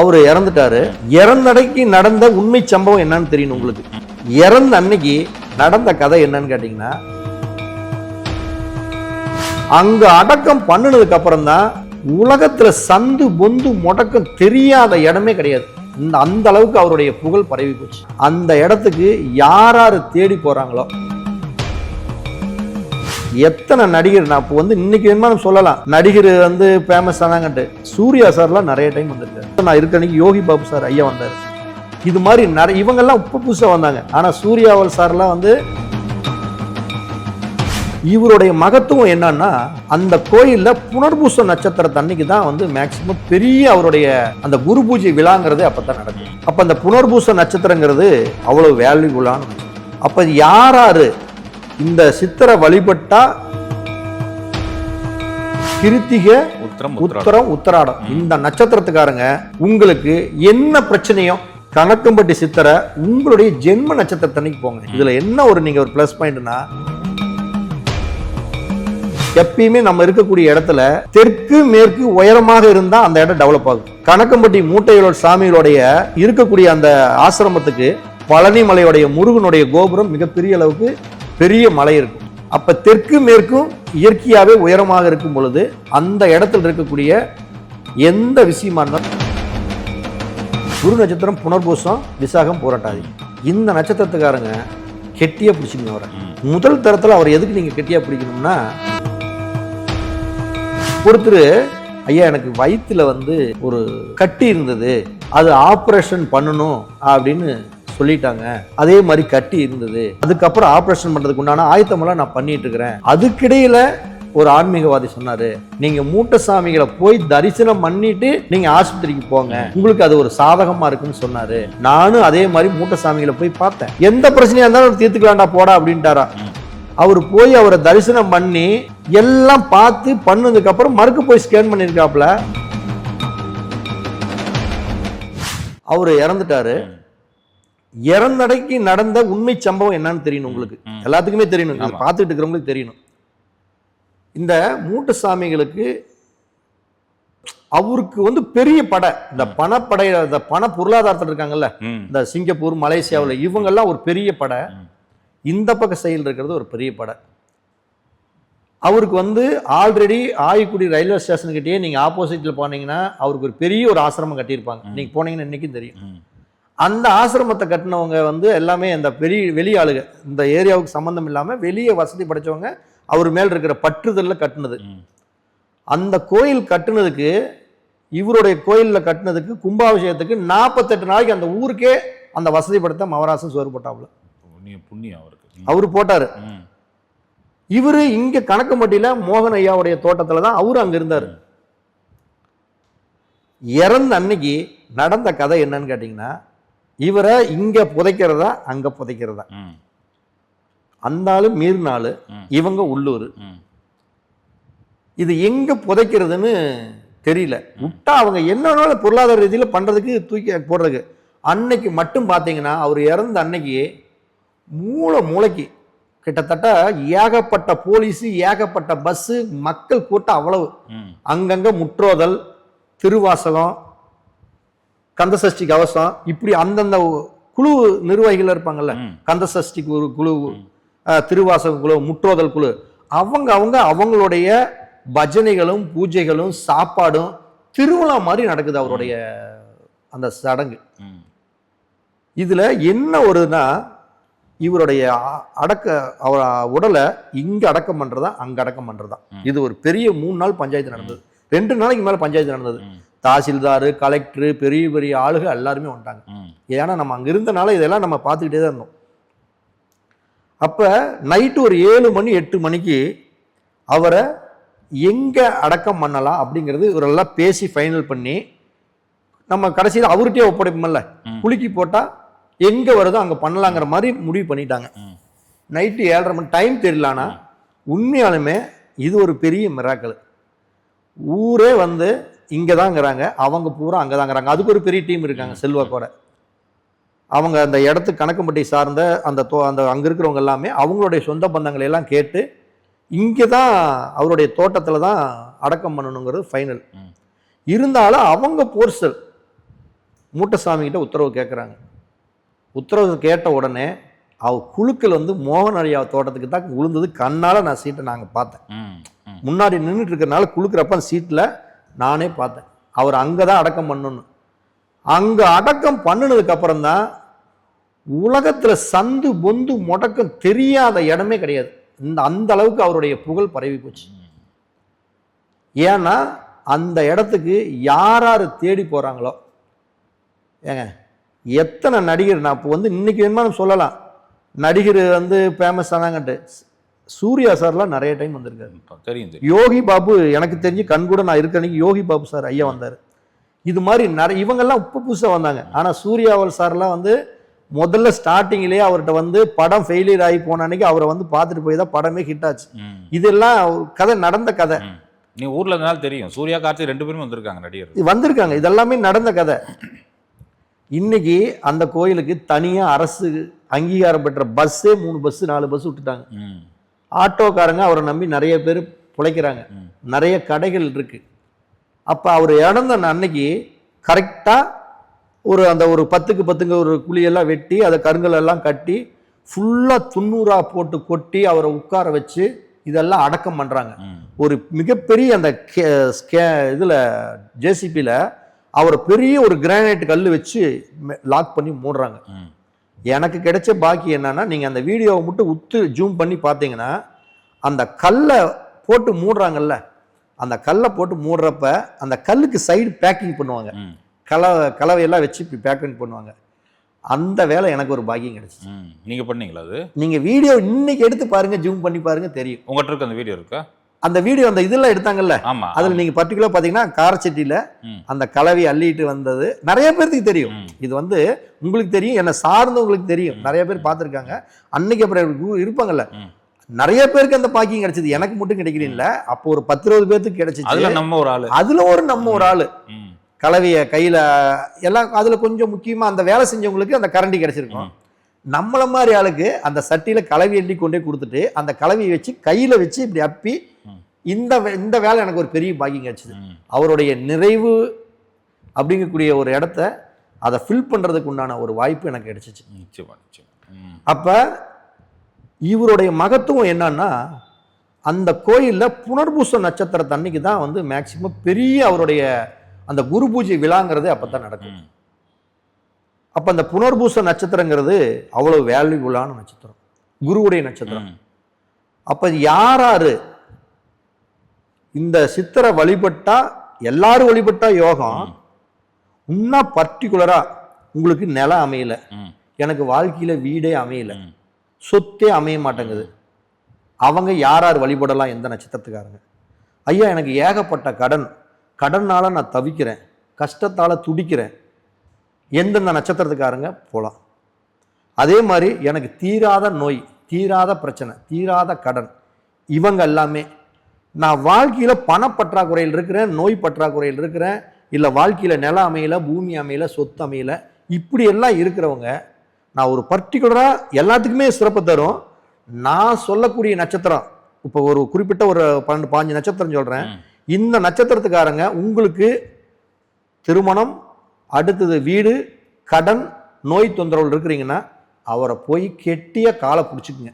அவர் இறந்துட்டாரு. இறந்தடைக்கு நடந்த உண்மை சம்பவம் என்னன்னு தெரியணும் உங்களுக்கு. இறந்த அன்னைக்கு நடந்த கதை என்னன்னு கேட்டீங்கன்னா அங்க அடக்கம் பண்ணுனதுக்கு அப்புறம் தான் உலகத்துல சந்து பொந்து முடக்கம் தெரியாத இடமே கிடையாது. இந்த அந்த அளவுக்கு அவருடைய புகழ் பரவி போச்சு. அந்த இடத்துக்கு யார் யார் தேடி போறாங்களோ எத்தனை நடிகர் நான் இப்போ வந்து இன்னைக்கு என்ன சொல்லலாம். நடிகர் வந்து ஃபேமஸ் ஆனாங்கன்ட்டு. சூர்யா சார்லாம் நிறைய டைம் வந்திருக்காரு. நான் இருக்க அன்னைக்கு யோகி பாபு சார் ஐயா வந்தார். இது மாதிரி நிறைய இவங்கெல்லாம் இப்போ புதுசாக வந்தாங்க. ஆனால் சூர்யாவல் சார்லாம் வந்து இவருடைய மகத்துவம் என்னன்னா அந்த கோயிலில் புனர்பூச நட்சத்திரத்து அன்னைக்கு தான் வந்து மேக்சிமம் பெரிய அவருடைய அந்த குரு பூஜை விழாங்கிறதே அப்போ தான் நடக்கும் அப்போ அந்த புனர்பூச நட்சத்திரங்கிறது அவ்வளோ வேல்யூபுளான அப்போ யார் யார்? இந்த சித்தரை வழிபட்டா கிருத்திகை உத்திரம் உத்தராடம். இந்த நட்சத்திரத்துக்காரங்க உங்களுக்கு என்ன பிரச்சனையோ கணக்கம்பட்டி சித்தரை உங்களுடைய ஜென்ம நட்சத்திரத்தன்னைக்கு போங்க. இதுல என்ன ஒரு நீங்க ஒரு ப்ளஸ் பாயிண்ட்னா எப்பயுமே நம்ம இருக்கக்கூடிய இடத்துல தெற்கு மேற்கு உயரமாக இருந்தா அந்த இடம் டெவலப் ஆகும். கணக்கம்பட்டி மூட்டைகளோட சாமிகளுடைய இருக்கக்கூடிய அந்த ஆசிரமத்துக்கு பழனி மலையுடைய முருகனுடைய கோபுரம் மிகப்பெரிய அளவுக்கு பெரிய மலை இருக்கும். அப்ப தெற்கு மேற்கும் இயற்கையாவே உயரமாக இருக்கும் பொழுது அந்த இடத்துல இருக்கக்கூடிய எந்த விஷயமா இருந்தாலும் குரு நட்சத்திரம் புனர்பூசம் விசாகம் போராட்டாதி. இந்த நட்சத்திரத்துக்காரங்க கெட்டியா பிடிச்சிக்கணும் அவரை. முதல் தரத்துல அவர் எதுக்கு நீங்க கெட்டியா பிடிக்கணும்னா ஒருத்தர் ஐயா எனக்கு வயித்துல வந்து ஒரு கட்டி இருந்தது. அது ஆப்ரேஷன் பண்ணணும் அப்படின்னு சொல்லிட்டாங்க. அதே மாதிரி கட்டி இருந்தது. அதுக்கப்புறம் ஆப்ரேஷன் பண்றதுக்கு உண்டான ஆயத்தமெல்லாம் நான் பண்ணிட்டு இருக்கிறேன் அதுக்கிடையில ஒரு ஆன்மீகவாதி சொன்னாரு நீங்க மூட்ட சாமிகளை போய் தரிசனம் பண்ணிட்டு நீங்க ஆஸ்பத்திரிக்கு போங்க. உங்களுக்கு அது ஒரு சாதகமா இருக்குன்னு சொன்னாரு. நானும் அதே மாதிரி மூட்ட சாமிகளை போய் பார்த்தேன். எந்த பிரச்சனையா இருந்தாலும் தீர்த்துக்கலாம்டா போடா அப்படின்ட்டாரா. அவர் போய் அவரை தரிசனம் பண்ணி எல்லாம் பார்த்து பண்ணதுக்கு அப்புறம் மறுக்க போய் ஸ்கேன் பண்ணியிருக்காப்ல அவர் இறந்துட்டாரு. இறந்தடைக்கு நடந்த உண்மை சம்பவம் என்னன்னு தெரியணும் உங்களுக்கு. எல்லாத்துக்குமே தெரியணும் இதை. பார்த்துட்டு இருக்கிறவங்களுக்கு தெரியணும் இந்த மூட்டு சாமிகளுக்கு அவருக்கு வந்து பெரிய படை இந்த பணப்படை இந்த பண பொருளாதாரத்தில் இருக்காங்கல்ல. இந்த சிங்கப்பூர் மலேசியாவில் இவங்கெல்லாம் ஒரு பெரிய படை. இந்த பக்க சைடில் இருக்கிறது ஒரு பெரிய படை அவருக்கு வந்து ஆல்ரெடி ஆய்க்குடி ரயில்வே ஸ்டேஷனுக்கிட்டே நீங்கள் ஆப்போசிட்டில் போனீங்கன்னா அவருக்கு ஒரு பெரிய ஒரு ஆசிரமம் கட்டியிருப்பாங்க. நீங்கள் போனீங்கன்னா இன்னைக்கும் தெரியும். அந்த ஆசிரமத்தை கட்டினவங்க வந்து எல்லாமே அந்த பெரிய வெளி ஆளுங்க இந்த ஏரியாவுக்கு சம்மந்தம் இல்லாமல் வெளியே வசதி படைச்சவங்க அவர் மேல் இருக்கிற பற்றுதலில் கட்டினது. அந்த கோயில் கட்டுனதுக்கு இவருடைய கோயிலில் கட்டினதுக்கு கும்பாபிஷேகத்துக்கு நாற்பத்தெட்டு நாளைக்கு அந்த ஊருக்கே அந்த வசதி படுத்த மவராசன் சோறு போட்டாப்புல புண்ணியம் அவருக்கு. அவர் போட்டாரு. இவரு இங்க கணக்கம்பட்டியில மோகன் ஐயாவுடைய தோட்டத்துல தான் அவரு அங்க இருந்தாரு இறந்த அன்னைக்கு நடந்த கதை என்னன்னு கேட்டீங்கன்னா இவரை இங்க புதைக்கிறதா அங்க புதைக்கிறதா. அந்த ஆளு மீறினாலு. இவங்க உள்ளூர். இது எங்க புதைக்கிறதுன்னு தெரியல விட்டா அவங்க என்ன பொருளாதார ரீதியில பண்றதுக்கு தூக்கி போடுறதுக்கு அன்னைக்கு மட்டும் பாத்தீங்கன்னா அவர் இறந்த அன்னைக்கு மூளை மூளைக்கு கிட்டத்தட்ட ஏகப்பட்ட போலீஸ் ஏகப்பட்ட பஸ் மக்கள் கூட்டம் அவ்வளவு. அங்கங்க முற்றோதல் திருவாசகம் கந்தசஷ்டி கவசம் இப்படி அந்தந்த குழு நிர்வாகிகள் இருப்பாங்கல்ல ம். கந்தசஷ்டி குழு குழு திருவாசக குழு முற்றோதல் குழு அவங்க அவங்க அவங்களுடைய பஜனைகளும் பூஜைகளும் சாப்பாடும் திருவிழா மாதிரி நடக்குது அவருடைய அந்த சடங்கு. இதுல என்ன ஒருனா இவருடைய அடக்க அவர் உடலை இங்க அடக்கம் பண்றதா அங்க அடக்கம் பண்றதா. இது ஒரு பெரிய மூணு நாள் பஞ்சாயத்து நடந்தது ரெண்டு நாளைக்கு மேல பஞ்சாயத்து நடந்தது. தாசில்தார் கலெக்டர் பெரிய பெரிய ஆளுக எல்லாருமே வந்துட்டாங்க. ஏன்னா நம்ம அங்க இருந்தனால இதெல்லாம் நம்ம பார்த்துக்கிட்டே தான் இருந்தோம் அப்ப நைட்டு ஒரு ஏழு மணி எட்டு மணிக்கு அவரை எங்க அடக்கம் பண்ணலாம் அப்படிங்கிறது இவரெல்லாம் பேசி ஃபைனல் பண்ணி நம்ம கடைசியில் அவர்கிட்டயே ஒப்படைப்போம்ல. குலுக்கி போட்டா எங்க வருதோ அங்க பண்ணலாங்கிற மாதிரி முடிவு பண்ணிட்டாங்க. நைட்டு ஏழரை மணி டைம் தெரியலானா உண்மையாலுமே இது ஒரு பெரிய மிராக்கள் ஊரே வந்து இங்கே தாங்கிறாங்க அவங்க பூரா அங்கே தாங்கிறாங்க அதுக்கு ஒரு பெரிய டீம் இருக்காங்க செல்வாக்கோட அவங்க அந்த இடத்துக்கு கணக்கம்பட்டி சார்ந்த அந்த தோ அந்த அங்கே இருக்கிறவங்க எல்லாமே அவங்களுடைய சொந்த பந்தங்களை எல்லாம் கேட்டு இங்கே தான் அவருடைய தோட்டத்தில் தான் அடக்கம் பண்ணணுங்கிறது ஃபைனல். இருந்தாலும் அவங்க போர்சல். மூட்டசாமி கிட்ட உத்தரவு கேட்குறாங்க உத்தரவு கேட்ட உடனே அவ குழுக்கள் வந்து மோகன் அழியா தோட்டத்துக்கு தான் விழுந்தது. கண்ணால் நான் சீட்டை நாங்கள் பார்த்தேன். முன்னாடி நின்றுட்டு இருக்கறனால குளுக்குறப்ப அந்த சீட்டில் நானே பார்த்தேன். அவர் அங்கே தான் அடக்கம் பண்ணணும் அங்கே அடக்கம் பண்ணினதுக்கப்புறம் தான் உலகத்தில் சந்து பொந்து முடக்கம் தெரியாத இடமே கிடையாது. இந்த அந்த அளவுக்கு அவருடைய புகழ் பரவி போச்சு. ஏன்னா அந்த இடத்துக்கு யார் யார் தேடி போகிறாங்களோ ஏங்க எத்தனை நடிகர் நான் இப்போ வந்து இன்றைக்கி வேணுமா சொல்லலாம். நடிகர் வந்து ஃபேமஸ் ஆனாங்கன்ட்டு. சூர்யா சார்லாம் நிறைய டைம் வந்திருக்காரு. தெரியும் யோகி பாபு எனக்கு தெரிஞ்சு கண் கூட நான் இருக்க அன்னைக்கு யோகி பாபு சார் ஐயா வந்தார். இது மாதிரி நிறைய இவங்கெல்லாம் இப்போ புதுசாக வந்தாங்க. ஆனால் சூர்யாவல் சார்லாம் வந்து முதல்ல ஸ்டார்டிங்லேயே அவர்கிட்ட வந்து படம் ஃபெயிலியர் ஆகி போன அன்னைக்கு அவரை வந்து பார்த்துட்டு போய் தான் படமே ஹிட் ஆச்சு. இதெல்லாம் கதை நடந்த கதை. நீ ஊர்ல இருந்தனால தெரியும். சூர்யா கார்த்தி ரெண்டு பேரும் வந்திருக்காங்க நடிகர் வந்திருக்காங்க. இதெல்லாமே நடந்த கதை. இன்னைக்கு அந்த கோயிலுக்கு தனியாக அரசு அங்கீகாரம் பெற்ற பஸ்ஸே மூணு பஸ் நாலு பஸ் விட்டுட்டாங்க. ஆட்டோக்காரங்க அவரை நம்பி நிறைய பேர் பிழைக்கிறாங்க. நிறைய கடைகள் இருக்குது அப்போ அவர் இழந்த அன்னைக்கு கரெக்டாக ஒரு அந்த ஒரு பத்துக்கு பத்துங்க ஒரு குழியெல்லாம் வெட்டி அதை கருங்கலெல்லாம் கட்டி ஃபுல்லாக துண்ணூறா போட்டு கொட்டி அவரை உட்கார வச்சு இதெல்லாம் அடக்கம் பண்ணுறாங்க ஒரு மிகப்பெரிய அந்த கே இதில் ஜேசிபியில் அவர் பெரிய ஒரு கிரானைட் கல் வச்சு லாக் பண்ணி மூடுறாங்க. எனக்கு கிடைச்ச பாக்கி என்னன்னா நீங்கள் அந்த வீடியோவை மட்டும் உத்து ஜூம் பண்ணி பார்த்தீங்கன்னா அந்த கல்லை போட்டு மூடுறாங்கல்ல அந்த கல்லை போட்டு மூடுறப்ப அந்த கல்லுக்கு சைடு பேக்கிங் பண்ணுவாங்க. கலவை கலவையெல்லாம் வச்சு இப்படி பேக்கிங் பண்ணுவாங்க. அந்த வேலை எனக்கு ஒரு பாக்கியம் கிடைச்சிச்சு. ம். நீங்க பண்ணீங்களா அது? நீங்கள் வீடியோ இன்னைக்கு எடுத்து பாருங்க ஜூம் பண்ணி பாருங்க தெரியும். உங்ககிட்ட இருக்க அந்த வீடியோ இருக்கா? அந்த வீடியோ அந்த இதெல்லாம் எடுத்தாங்கல்ல? அதில் நீங்கள் பர்டிகுலர் பார்த்தீங்கன்னா காரச்சட்டியில். அந்த கலவை அள்ளிட்டு வந்தது. நிறைய பேர்த்துக்கு தெரியும். இது வந்து உங்களுக்கு தெரியும் என்னை சார்ந்தவங்களுக்கு தெரியும். நிறைய பேர் பார்த்துருக்காங்க. அன்னைக்கு அப்புறம் இருப்பாங்கல்ல. நிறைய பேருக்கு அந்த பாக்கியம் கிடைச்சது. எனக்கு மட்டும் கிடைக்கிறீங்கள அப்போ ஒரு பத்து இருபது பேர்த்துக்கு கிடைச்சிச்சு. நம்ம ஒரு ஆளு. அதுல ஒரு நம்ம ஒரு ஆளு. கலவைய கையில எல்லாம் அதுல கொஞ்சம் முக்கியமா அந்த வேலை செஞ்சவங்களுக்கு அந்த கரண்டி கிடைச்சிருக்கும். நம்மள மாதிரி ஆளுக்கு அந்த சட்டியில கலவி எண்ணி கொண்டே கொடுத்துட்டு அந்த கலவையை வச்சு கையில வச்சு இப்படி அப்பி. இந்த இந்த வேலை எனக்கு ஒரு பெரிய பாக்கியம் கிடைச்சது. அவருடைய நிறைவு அப்படிங்கக்கூடிய ஒரு இடத்த அதை ஃபில் பண்ணுறதுக்கு உண்டான ஒரு வாய்ப்பு எனக்கு கிடைச்சிச்சு நிச்சயமா அப்போ இவருடைய மகத்துவம் என்னன்னா அந்த கோயிலில் புனர்பூச நட்சத்திரத்தன்னைக்கு தான் வந்து மேக்சிமம் பெரிய அவருடைய அந்த குரு பூஜை விழாங்கிறது அப்போ தான் நடக்கும். அப்போ அந்த புனர்பூச நட்சத்திரங்கிறது அவ்வளோ வேல்யூபுளான நட்சத்திரம். குருவுடைய நட்சத்திரம். அப்போ யாராரு? இந்த சித்தரை வழிபட்டா எல்லாரும் வழிபட்டா யோகம். இன்னும் பர்டிகுலரா உங்களுக்கு நிலம் அமையல. எனக்கு வாழ்க்கையில வீடே அமையல. சொத்தே அமைய மாட்டேங்குது. அவங்க யார் யார் வழிபடலாம் எந்த நட்சத்திரத்துக்காரங்க? ஐயா எனக்கு ஏகப்பட்ட கடன். கடன்னால நான் தவிக்கிறேன். கஷ்டத்தால துடிக்கிறேன். எந்தெந்த நட்சத்திரத்துக்காரங்க? போகலாம் அதே மாதிரி எனக்கு தீராத நோய் தீராத பிரச்சனை தீராத கடன் இவங்க எல்லாமே. நான் வாழ்க்கையில் பணப்பற்றாக்குறையில் இருக்கிறேன் நோய் பற்றாக்குறையில் இருக்கிறேன். இல்லை வாழ்க்கையில் நிலம் அமையல பூமி அமையல சொத்து அமையல இப்படி எல்லாம் இருக்கிறவங்க நான் ஒரு பர்டிகுலராக எல்லாத்துக்குமே சிறப்பு தரும். நான் சொல்லக்கூடிய நட்சத்திரம் இப்போ ஒரு குறிப்பிட்ட ஒரு பன்னெண்டு பாஞ்சு நட்சத்திரம் சொல்கிறேன். இந்த நட்சத்திரத்துக்காரங்க உங்களுக்கு திருமணம் அடுத்தது வீடு கடன் நோய் தொந்தரவு இருக்கிறீங்கன்னா அவரை போய் கெட்டிய காலை பிடிச்சிக்குங்க.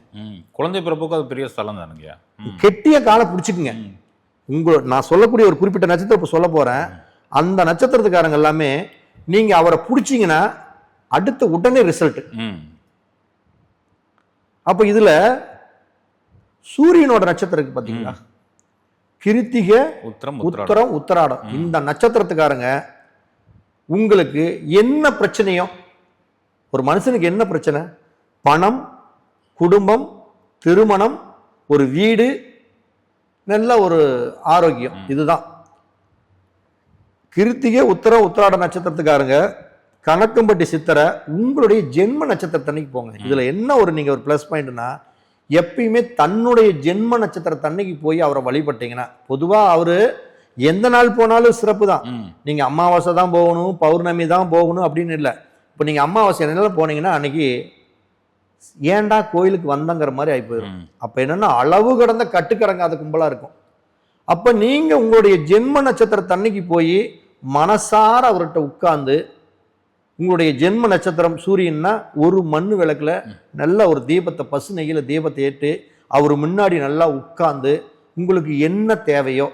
குழந்தை பிறப்புக்கு அது பெரிய ஸ்தலம் தானுங்கய்யா. கெட்டிய காலை பிடிச்சிக்குங்க. உங்க நான் சொல்லக்கூடிய ஒரு குறிப்பிட்ட நட்சத்திரம் இப்போ சொல்ல போறேன். அந்த நட்சத்திரத்துக்காரங்க எல்லாமே நீங்க அவரை பிடிச்சீங்கன்னா அடுத்த உடனே ரிசல்ட். அப்போ இதுல சூரியனோட நட்சத்திரம் இருக்கு பாத்தீங்களா? கிருத்திகை உத்திரம் உத்தரம் உத்தராடம். இந்த நட்சத்திரத்துக்காரங்க உங்களுக்கு என்ன பிரச்சனையோ ஒரு மனுஷனுக்கு என்ன பிரச்சனை? பணம் குடும்பம் திருமணம் ஒரு வீடு நல்ல ஒரு ஆரோக்கியம். இதுதான். கிருத்திகை உத்தர உத்தராட நட்சத்திரத்துக்காரங்க கணக்கம்பட்டி சித்தரை உங்களுடைய ஜென்ம நட்சத்திரத்தன்னைக்கு போங்க. இதுல என்ன ஒரு நீங்க ஒரு ப்ளஸ் பாயிண்ட்னா எப்பயுமே தன்னுடைய ஜென்ம நட்சத்திரத்தன்னைக்கு போய் அவரை வழிபட்டீங்கன்னா பொதுவா அவரு எந்த நாள் போனாலும் சிறப்பு தான் ம். நீங்க அமாவாசை தான் போகணும் பௌர்ணமி தான் போகணும் அப்படின்னு இல்லை. இப்போ நீங்க அமாவாசை என்ன போனீங்கன்னா அன்னைக்கு ஏன்டா கோயிலுக்கு வந்தங்கிற மாதிரி ஆகி போயிடும். அப்ப என்னன்னா அளவு கடந்த கட்டுக்கடங்காத கும்பலா இருக்கும். அப்ப நீங்க உங்களுடைய ஜென்ம நட்சத்திர தன்னைக்கு போய் மனசார அவர்கிட்ட உட்கார்ந்து உங்களுடைய ஜென்ம நட்சத்திரம் சூரியன்னா ஒரு மண்ணு விளக்குல நல்ல ஒரு தீபத்தை பசு நெய்யில தீபத்தை ஏற்று அவர் முன்னாடி நல்லா உட்கார்ந்து உங்களுக்கு என்ன தேவையோ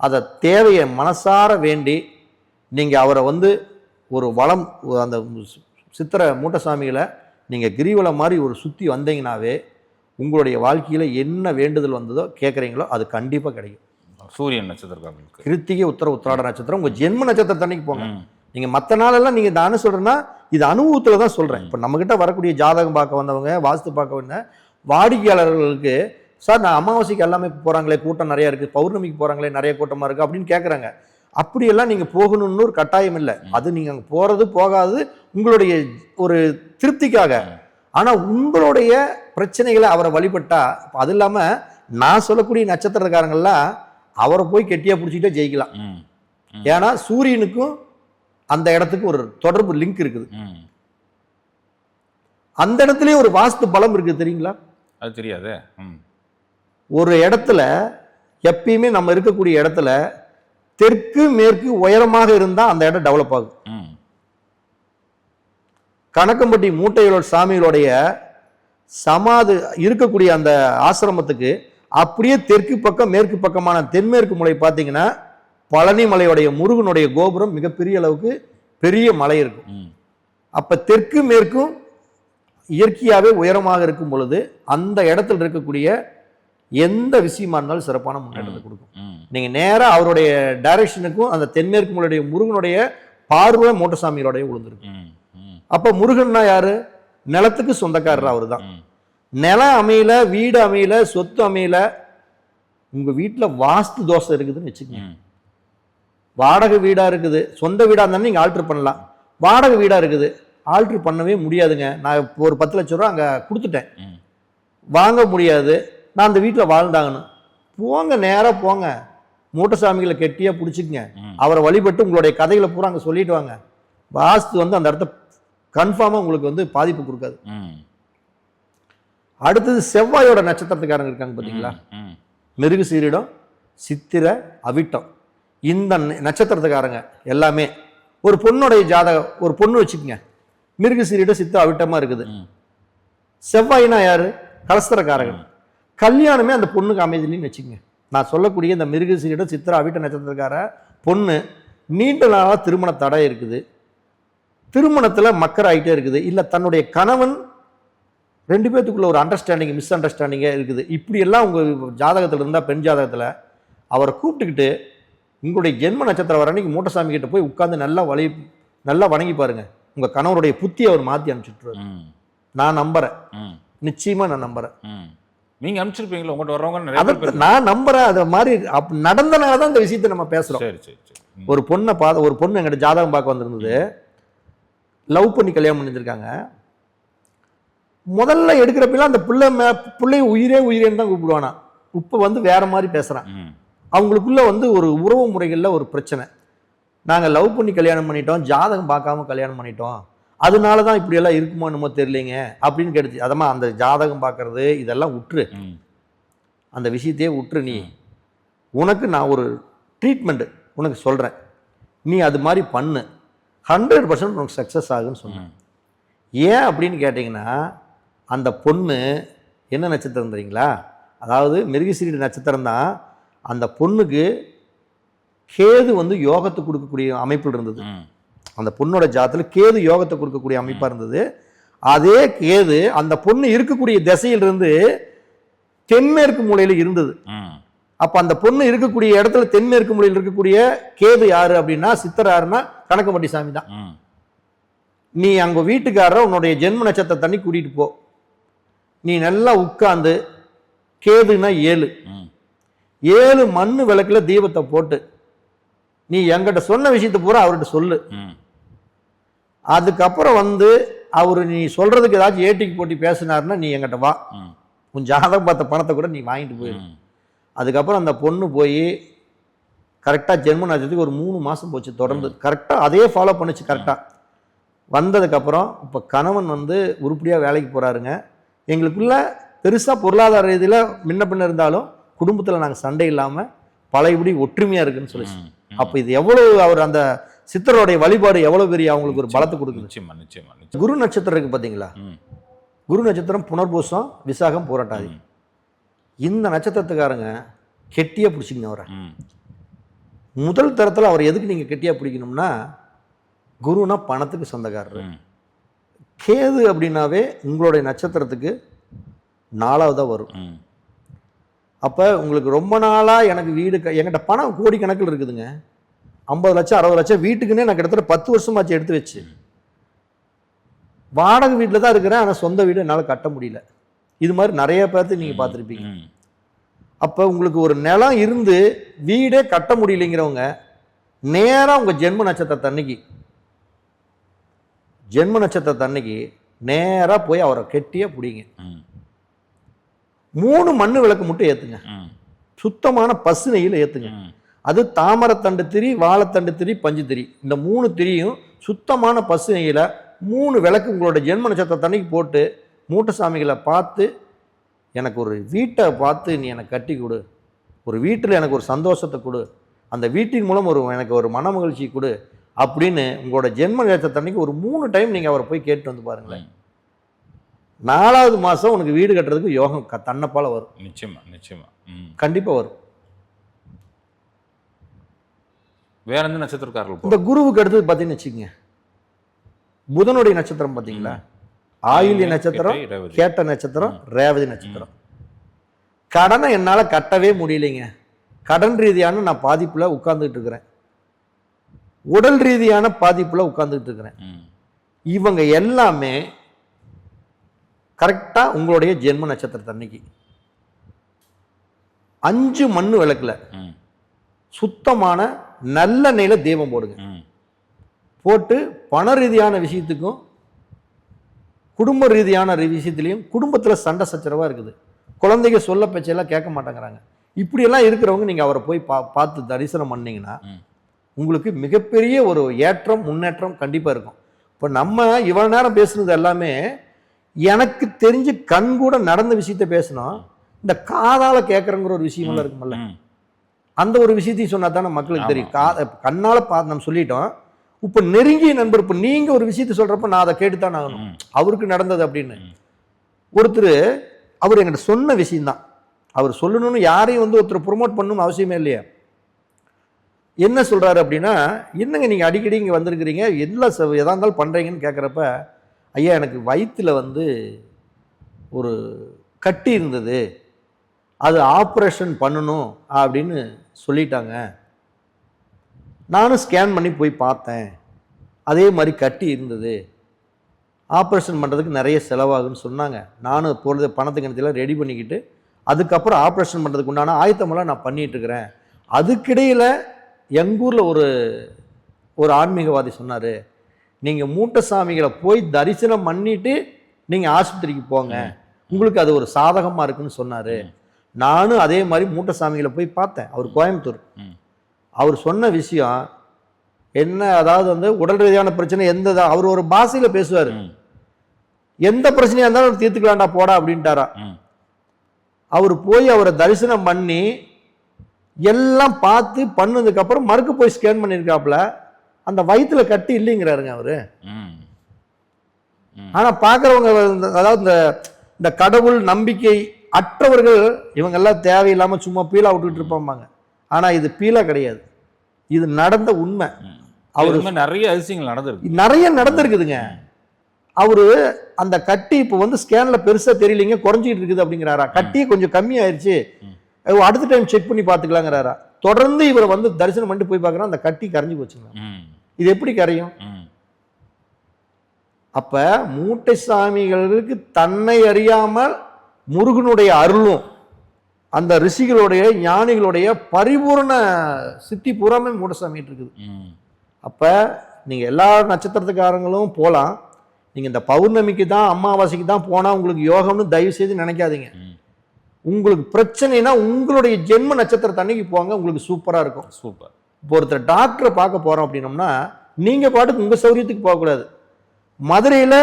அதை தேவையை மனசார வேண்டி நீங்கள் அவரை வந்து ஒரு வளம் அந்த சித்திர மூட்டசாமிகளை நீங்கள் கிரிவலம் மாதிரி ஒரு சுற்றி வந்தீங்கன்னாவே உங்களுடைய வாழ்க்கையில் என்ன வேண்டுதல் வந்ததோ கேட்குறீங்களோ அது கண்டிப்பாக கிடைக்கும். சூரியன் நட்சத்திரக்காரங்களுக்கு கிருத்திகை உத்தர உத்திராட நட்சத்திரம் உங்கள் ஜென்ம நட்சத்திரத்தன்னைக்கு போங்க. ம். நீங்கள் மற்ற நாளெல்லாம் நீங்கள் நானும் சொல்கிறேன்னா இது அனுபவத்தில் தான் சொல்கிறேன் இப்போ நம்மக்கிட்ட வரக்கூடிய ஜாதகம் பார்க்க வந்தவங்க வாஸ்து பார்க்க வந்த வாடிக்கையாளர்களுக்கு சார் நான் அமாவாசைக்கு எல்லாமே போகிறாங்களே கூட்டம் நிறையா இருக்குது பௌர்ணமிக்கு போகிறாங்களே நிறைய கூட்டமாக இருக்குது அப்படின்னு கேட்குறாங்க அப்படியெல்லாம் நீங்கள் போகணும்னு ஒரு கட்டாயம் இல்லை. அது நீங்கள் அங்கே போகிறது போகாது உங்களுடைய ஒரு திருப்திக்காக. ஆனால் உங்களுடைய பிரச்சனைகளை அவரை வழிபட்டா அது இல்லாமல் நான் சொல்லக்கூடிய நட்சத்திரக்காரங்கள்லாம் அவரை போய் கெட்டியாக பிடிச்சிக்கிட்டே ஜெயிக்கலாம். ஏன்னா சூரியனுக்கும் அந்த இடத்துக்கு ஒரு தொடர்பு லிங்க் இருக்குது. அந்த இடத்துலயே ஒரு வாஸ்து பலம் இருக்குது தெரியுங்களா? அது தெரியாதே? ஒரு இடத்துல எப்பயுமே நம்ம இருக்கக்கூடிய இடத்துல தெற்கு மேற்கு உயரமாக இருந்தால் அந்த இடம் டெவலப் ஆகும். கணக்கம்பட்டி மூட்டைகளோட சாமிகளுடைய சமாது இருக்கக்கூடிய அந்த ஆசிரமத்துக்கு அப்படியே தெற்கு பக்கம் மேற்கு பக்கமான தென்மேற்கு மலை பார்த்தீங்கன்னா பழனி மலையுடைய முருகனுடைய கோபுரம் மிகப்பெரிய அளவுக்கு பெரிய மலை இருக்கும். அப்ப தெற்கு மேற்கும் இயற்கையாகவே உயரமாக இருக்கும் பொழுது அந்த இடத்துல இருக்கக்கூடிய எந்த விஷயமா இருந்தாலும் சிறப்பான முன்னேற்றத்தை கொடுக்கும். ம். நீங்க நேரா அவருடைய டைரக்ஷனுக்கும் அந்த தென்மேற்கு மலையுடைய முருகனுடைய பார்வை மோட்டசாமியோடைய விழுந்திருக்கு. அப்ப முருகன்னா யாரு? நிலத்துக்கு சொந்தக்காரர் அவர் தான் நிலம் அமையல வீடு அமையல சொத்து அமையல உங்க வீட்டுல வாஸ்து தோசை இருக்குதுன்னு வச்சுக்கோங்க. வாடகை வீடா இருக்குது. சொந்த வீடா இருந்தாலும் நீங்க ஆல்டர் பண்ணலாம். வாடகை வீடா இருக்குது. ஆல்டர் பண்ணவே முடியாதுங்க. நான் ஒரு பத்து லட்ச ரூபா அங்க கொடுத்துட்டேன். வாங்க முடியாது. நான் அந்த வீட்டில் வாழ்ந்தாங்கணும் போங்க நேரா போங்க. மூட்டசாமிகளை கெட்டியா பிடிச்சிக்கங்க. அவரை வழிபட்டு உங்களுடைய கதைகளை பூரா அங்கே சொல்லிட்டு வாங்க. வாஸ்து வந்து அந்த இடத்த கன்ஃபார்மாக உங்களுக்கு வந்து பாதிப்பு கொடுக்காது. அடுத்தது செவ்வாயோட நட்சத்திரத்துக்காரங்க இருக்காங்க பார்த்தீங்களா மிருகு சீரிடம் சித்திர அவிட்டம். இந்த நட்சத்திரத்துக்காரங்க எல்லாமே. ஒரு பொண்ணுடைய ஜாதகம் ஒரு பொண்ணு வச்சுக்கோங்க. மிருகு சீரிடம் சித்திர அவிட்டமா இருக்குது. செவ்வாய்னா யாரு? கலஸ்தரக்காரகன் கல்யாணமே அந்த பொண்ணுக்கு அமைதியின்னு வச்சுக்கோங்க நான் சொல்லக்கூடிய இந்த மிருகு சீரிடம் சித்திர அவிட்ட நட்சத்திரக்கார பொண்ணு நீண்ட நாளாக திருமண தடை இருக்குது. திருமணத்தில் மக்கர் ஆகிட்டே இருக்குது. இல்லை தன்னுடைய கணவன் ரெண்டு பேத்துக்குள்ள ஒரு அண்டர்ஸ்டாண்டிங் மிஸ் அண்டர்ஸ்டாண்டிங்கே இருக்குது. இப்படியெல்லாம் உங்கள் ஜாதகத்தில் இருந்தால் பெண் ஜாதகத்தில் அவரை கூப்பிட்டுக்கிட்டு உங்களுடைய ஜென்ம நட்சத்திரம் வர அன்னைக்கு மூட்டசாமி கிட்ட போய் உட்காந்து நல்லா வழி நல்லா வணங்கி பாருங்க. உங்கள் கணவருடைய புத்தியை அவர் மாற்றி அனுப்பிச்சுட்ருவார் நான் நம்புறேன். ம். நிச்சயமாக நான் நம்புறேன். ம். நீங்க அனுப்பிச்சிருப்பீங்களா உங்கள்கிட்ட வர்றவங்க நிறைய நான் நம்புறேன் அது மாதிரி அப் நடந்தனால தான் இந்த விஷயத்தை நம்ம பேசுகிறோம் சரி சரி. ஒரு பொண்ணை பார்த்து ஒரு பொண்ணு எங்கிட்ட ஜாதகம் பார்க்க வந்திருந்தது. லவ் பண்ணி கல்யாணம் பண்ணியிருக்காங்க முதல்ல எடுக்கிறப்பெல்லாம் அந்த பிள்ளை மே பிள்ளை உயிரே உயிரேன்னு தான் கூப்பிடுவானா. இப்போ வந்து வேற மாதிரி பேசுகிறான் அவங்களுக்குள்ள வந்து ஒரு உறவு முறைகளில் ஒரு பிரச்சனை. நாங்கள் லவ் பண்ணி கல்யாணம் பண்ணிட்டோம் ஜாதகம் பார்க்காம கல்யாணம் பண்ணிட்டோம். அதனால தான் இப்படியெல்லாம் இருக்குமோ என்னமோ தெரியலைங்க அப்படின்னு கேட்டுச்சு. அதமா அந்த ஜாதகம் பார்க்கறது இதெல்லாம் ம். அந்த விஷயத்தையே விட்டுரு நீ. உனக்கு நான் ஒரு ட்ரீட்மெண்ட்டு உனக்கு சொல்கிறேன் நீ அது மாதிரி பண்ணு. ஹண்ட்ரட் பர்சன்ட் உனக்கு சக்ஸஸ் ஆகுன்னு சொன்னேன். ஏன் அப்படின்னு கேட்டிங்கன்னா அந்த பொண்ணு என்ன நட்சத்திரம் தெரியுங்களா? அதாவது மிருகசீரிட நட்சத்திரம் தான். அந்த பொண்ணுக்கு கேது வந்து யோகத்தை கொடுக்கக்கூடிய அமைப்பில் இருந்தது. அந்த பொண்ணோட ஜாதத்தில் கேது யோகத்தை கொடுக்கக்கூடிய அமைப்பாக இருந்தது. அதே கேது அந்த பொண்ணு இருக்கக்கூடிய திசையிலிருந்து தென்மேற்கு மூலையில் இருந்தது. அப்போ அந்த பொண்ணு இருக்கக்கூடிய இடத்துல தென்மேற்கு மூலையில் இருக்கக்கூடிய கேது யாரு அப்படின்னா சித்தர் யாருன்னா கணக்கம்பட்டி சாமி தான். நீ அங்க வீட்டுக்காரரை உன்னுடைய ஜென்ம நட்சத்திர தண்ணி கூட்டிட்டு போ. நீ நல்லா உட்கார்ந்து கேதுன்னா ஏழு. ஏழு மண்ணு விளக்குல தீபத்தை போட்டு நீ என்கிட்ட சொன்ன விஷயத்தை பூரா அவர்கிட்ட சொல்லு. அதுக்கப்புறம் வந்து அவர் நீ சொல்றதுக்கு ஏதாச்சும் ஏட்டிக்கு போட்டி பேசினாருன்னா நீ என்கிட்ட வா. உன் ஜாதகம் பார்த்த பணத்தை கூட நீ வாங்கிட்டு போயிரு. அதுக்கப்புறம் அந்த பொண்ணு போய் கரெக்டாக ஜென்ம நட்சத்திரத்துக்கு ஒரு மூணு மாதம் போச்சு தொடர்ந்து. கரெக்டாக அதே ஃபாலோ பண்ணுச்சு கரெக்டாக வந்ததுக்கப்புறம் இப்போ கணவன் வந்து உருப்படியாக வேலைக்கு போகிறாருங்க எங்களுக்குள்ள பெருசாக பொருளாதார ரீதியில் முன்ன பின்ன இருந்தாலும் குடும்பத்தில் நாங்கள் சண்டை இல்லாமல் பழையபடி ஒற்றுமையாக இருக்குன்னு சொல்லிச்சு. ம். அப்போ இது எவ்வளோ அவர் அந்த சித்தருடைய வழிபாடு எவ்வளவு பெரிய அவங்களுக்கு ஒரு பலத்தை கொடுக்குது? நிச்சயமா நிச்சயமா குரு நட்சத்திரம் இருக்கு பாத்தீங்களா? ம், குரு நட்சத்திரம் புனர்பூசம் விசாகம் போராட்டாதி. இந்த நட்சத்திரத்துக்காரங்க கெட்டியா பிடிச்சிங்க அவரை முதல் தரத்துல அவர் எதுக்கு நீங்க கெட்டியா பிடிக்கணும்னா குருனா பணத்துக்கு சொந்தக்காரர். கேது அப்படின்னாவே உங்களுடைய நட்சத்திரத்துக்கு நாலாவதா வரும். அப்போ உங்களுக்கு ரொம்ப நாளாக எனக்கு வீடு க- என்கிட்ட பணம் கோடி கணக்கில் இருக்குதுங்க. ஐம்பது லட்சம் அறுபது லட்சம் வீட்டுக்குன்னே நான் கிட்டத்தட்ட பத்து வருஷமாச்சு எடுத்து வச்சு. வாடகை வீட்டில் தான் இருக்கிறேன் ஆனால் சொந்த வீடு என்னால் கட்ட முடியல. இது மாதிரி நிறைய பேர்த்து நீங்கள் பார்த்துருப்பீங்க. அப்போ உங்களுக்கு ஒரு நிலம் இருந்து வீடே கட்ட முடியலைங்கிறவங்க நேராக உங்கள் ஜென்ம நட்சத்திரத்தை அன்னைக்கு ஜென்ம நட்சத்திரத்தை அன்னைக்கு நேராக போய் அவரை கெட்டியாக பிடிங்க. மூணு மண்ணு விளக்கு மட்டும் ஏற்றுங்க சுத்தமான பசு நெய்யில் ஏற்றுங்க அது தாமரத்தண்டு திரி வாழைத்தண்டு திரி பஞ்சு திரி. இந்த மூணு திரியும் சுத்தமான பசு நெய்யில் மூணு விளக்கு உங்களோட ஜென்ம நட்சத்திரத்தன்னைக்கு போட்டு மூட்டை சாமிகளை பார்த்து எனக்கு ஒரு வீட்டை பார்த்து நீ எனக்கு கட்டி கொடு. ஒரு வீட்டில் எனக்கு ஒரு சந்தோஷத்தை கொடு. அந்த வீட்டின் மூலம் ஒரு எனக்கு ஒரு மன மகிழ்ச்சி கொடு. அப்படின்னு உங்களோட ஜென்ம நட்சத்திரத்தன்னைக்கு ஒரு மூணு டைம் நீங்கள் அவரை போய் கேட்டு வந்து பாருங்களேன். நாலாவது மாதம் உனக்கு வீடு கட்டுறதுக்கு யோகம் க தன்னைப்பால வரும். நிச்சயமா நிச்சயமா. கண்டிப்பாக வரும். வேற எந்த நட்சத்திரக்காரர்கள் இந்த குருவுக்கு அடுத்தது பார்த்தீங்கன்னு வச்சுக்கோங்க. புதனுடைய நட்சத்திரம் பார்த்தீங்களா ஆயுள்ய நட்சத்திரம் கேட்டை, நட்சத்திரம் ரேவதி நட்சத்திரம். கடனை என்னால் கட்டவே முடியலைங்க. கடன் ரீதியான நான் பாதிப்பில் உட்கார்ந்துட்டு இருக்கிறேன். உடல் ரீதியான பாதிப்பில் உட்கார்ந்துட்டு இருக்கிறேன். இவங்க எல்லாமே கரெக்டாக உங்களுடைய ஜென்ம நட்சத்திரத்தை அன்னைக்கு. அஞ்சு மண்ணு விளக்குல. சுத்தமான நல்ல நெய்ல தீபம் போடுங்க. போட்டு பண ரீதியான விஷயத்துக்கும் குடும்ப ரீதியான விஷயத்துலையும் குடும்பத்தில் சண்டை சச்சரவாக இருக்குது. குழந்தைங்க சொல்ல பேச்செல்லாம் கேட்க மாட்டேங்கிறாங்க. இப்படியெல்லாம் இருக்கிறவங்க நீங்கள் அவரை போய் பா பார்த்து தரிசனம் பண்ணீங்கன்னா. உங்களுக்கு மிகப்பெரிய ஒரு ஏற்றம் முன்னேற்றம் கண்டிப்பாக இருக்கும். இப்போ நம்ம இவ்வளோ நேரம் பேசுனது எல்லாமே எனக்கு தெரிஞ்சு கண் கூட நடந்த விஷயத்த பேசணும் இந்த காதால கேட்குறங்கிற ஒரு விஷயமெல்லாம் இருக்குமல்ல. அந்த ஒரு விஷயத்தையும் சொன்னா தானே மக்களுக்கு. தெரியும் கா கண்ணால பார்த்து நம்ம சொல்லிட்டோம் இப்போ நெருங்கிய நண்பர் இப்போ நீங்க ஒரு விஷயத்த சொல்றப்ப நான் அதை கேட்டுத்தான் ஆகணும். அவருக்கு நடந்தது அப்படின்னு. ஒருத்தர் அவர் என்கிட்ட சொன்ன விஷயம்தான் அவர் சொல்லணும்னு யாரையும் வந்து ஒருத்தர் ப்ரொமோட் பண்ணணும்னு அவசியமே இல்லையா என்ன சொல்றாரு அப்படின்னா என்னங்க நீங்க அடிக்கடி இங்க வந்திருக்கிறீங்க எல்லா ச- எதா இருந்தாலும் பண்றீங்கன்னு கேட்குறப்ப ஐயா எனக்கு வயிற்றில் வந்து ஒரு கட்டி இருந்தது. அது ஆப்ரேஷன் பண்ணணும் அப்படின்னு சொல்லிட்டாங்க. நானும் ஸ்கேன் பண்ணி போய் பார்த்தேன். அதே மாதிரி கட்டி இருந்தது. ஆப்ரேஷன் பண்ணுறதுக்கு நிறைய செலவாகுன்னு சொன்னாங்க. நானும் போகிறது பணத்துக்கு இடத்துல ரெடி பண்ணிக்கிட்டு அதுக்கப்புறம் ஆப்ரேஷன் பண்ணுறதுக்கு உண்டான ஆயத்தமெல்லாம் நான் பண்ணிகிட்ருக்கிறேன் அதுக்கிடையில் எங்கூரில் ஒரு ஒரு ஆன்மீகவாதி சொன்னார். நீங்கள் மூட்டை சாமிகளை போய் தரிசனம் பண்ணிட்டு நீங்கள் ஆஸ்பத்திரிக்கு போங்க. உங்களுக்கு அது ஒரு சாதகமாக இருக்குன்னு சொன்னார். நானும் அதே மாதிரி மூட்டை சாமிகளை போய் பார்த்தேன். அவர் கோயம்புத்தூர். அவர் சொன்ன விஷயம் என்ன அதாவது வந்து உடல் ரீதியான பிரச்சனை எந்த அவர் ஒரு பாஷையில் பேசுவார். எந்த பிரச்சனையா இருந்தாலும் தீர்த்துக்கலாம்டா போடா அப்படின்ட்டாரா. அவர் போய் அவரை தரிசனம் பண்ணி எல்லாம் பார்த்து பண்ணதுக்கு அப்புறம் மறுக்க போய் ஸ்கேன் பண்ணியிருக்காப்புல. அந்த வயித்துல கட்டி இல்லைங்கிறாருங்க அவரு. ஆனா பார்க்குறவங்க அதாவது இந்த இந்த கடவுள் நம்பிக்கை அற்றவர்கள் இவங்க எல்லாம் தேவையில்லாம சும்மா பீலா விட்டுட்டு இருப்பாங்க ஆனா இது பீலா கிடையாது. இது நடந்த உண்மை. மாதிரி நிறைய அதிசயங்கள் நடந்திருக்கு. நிறைய நடந்திருக்குதுங்க. அவரு அந்த கட்டி இப்போ வந்து ஸ்கேன்ல பெருசா தெரியலீங்க குறைஞ்சிட்டு இருக்குது அப்படிங்கிறாரா. கட்டி கொஞ்சம் கம்மி ஆயிருச்சு ஐயோ, அடுத்த டைம் செக் பண்ணி பார்த்துக்கலாங்கிறாரா. தொடர்ந்து இவரை வந்து தரிசனம் பண்ணிட்டு போய் பார்க்குறா அந்த கட்டி கரைஞ்சு போச்சுங்க. இது எப்படி கரையும். அப்ப மூட்டை சாமிகளுக்கு தன்னை அறியாமல் முருகனுடைய அருளும் அந்த ரிஷிகளுடைய ஞானிகளுடைய பரிபூரண சித்தி பூராமே மூட்டை இருக்குது. அப்போ நீங்கள் எல்லா நட்சத்திரத்துக்காரங்களும் போகலாம் நீங்கள் இந்த பௌர்ணமிக்கு தான் அமாவாசைக்கு தான் போனால் உங்களுக்கு யோகம்னு தயவு செய்து நினைக்காதீங்க. உங்களுக்கு பிரச்சனைனா உங்களுடைய ஜென்ம நட்சத்திரத்து அன்னைக்கு போங்க உங்களுக்கு சூப்பராக இருக்கும் சூப்பர் இப்போ ஒருத்தர் டாக்டரை பார்க்க போகிறோம் அப்படின்னோம்னா நீங்கள் பாட்டுக்கு உங்கள் சௌரியத்துக்கு போகக்கூடாது. மதுரையில்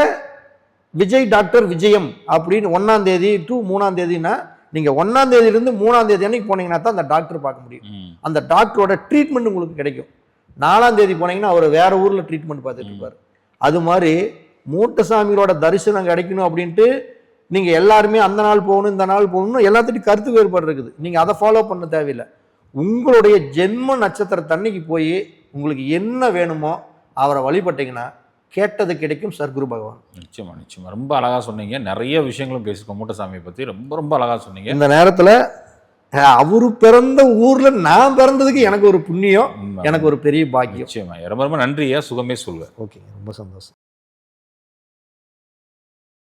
விஜய் டாக்டர் விஜயம் அப்படின்னு ஒன்றாம் தேதி டு மூணாம் தேதினா நீங்கள் ஒன்றாம் தேதியிலேருந்து மூணாம் தேதி அன்னைக்கு போனீங்கன்னா தான் அந்த டாக்டர் பார்க்க முடியும். அந்த டாக்டரோட ட்ரீட்மெண்ட் உங்களுக்கு கிடைக்கும். நாலாம் தேதி போனீங்கன்னா அவர் வேற ஊர்ல ட்ரீட்மெண்ட் பார்த்துட்டு இருப்பாரு. அது மாதிரி மூட்டசாமிகளோட தரிசனம் கிடைக்கணும் அப்படின்ட்டு நீங்க எல்லாருமே அந்த நாள் போகணும் இந்த நாள் போகணும் எல்லாத்துட்டும் கருத்து வேறுபாடு இருக்குது. நீங்க அதை ஃபாலோ பண்ண தேவையில்லை. உங்களுடைய ஜென்ம நட்சத்திரத்தன்னைக்கு போய் உங்களுக்கு என்ன வேணுமோ அவரை வழிபட்டீங்கன்னா கேட்டது கிடைக்கும் சர்க்குரு பகவான். நிச்சயமா நிச்சயமா. ரொம்ப அழகா சொன்னீங்க. நிறைய விஷயங்களும் பேசிருக்கோம் மூட்டசாமியை பத்தி ரொம்ப ரொம்ப அழகா சொன்னீங்க. இந்த நேரத்துல அவரு பிறந்த ஊர்ல நான் பிறந்ததுக்கு எனக்கு ஒரு புண்ணியம். எனக்கு ஒரு பெரிய பாக்கியம். நிச்சயமா. ரொம்ப ரொம்ப நன்றியா? சுகமே சொல்வேன். ஓகே ரொம்ப சந்தோஷம்.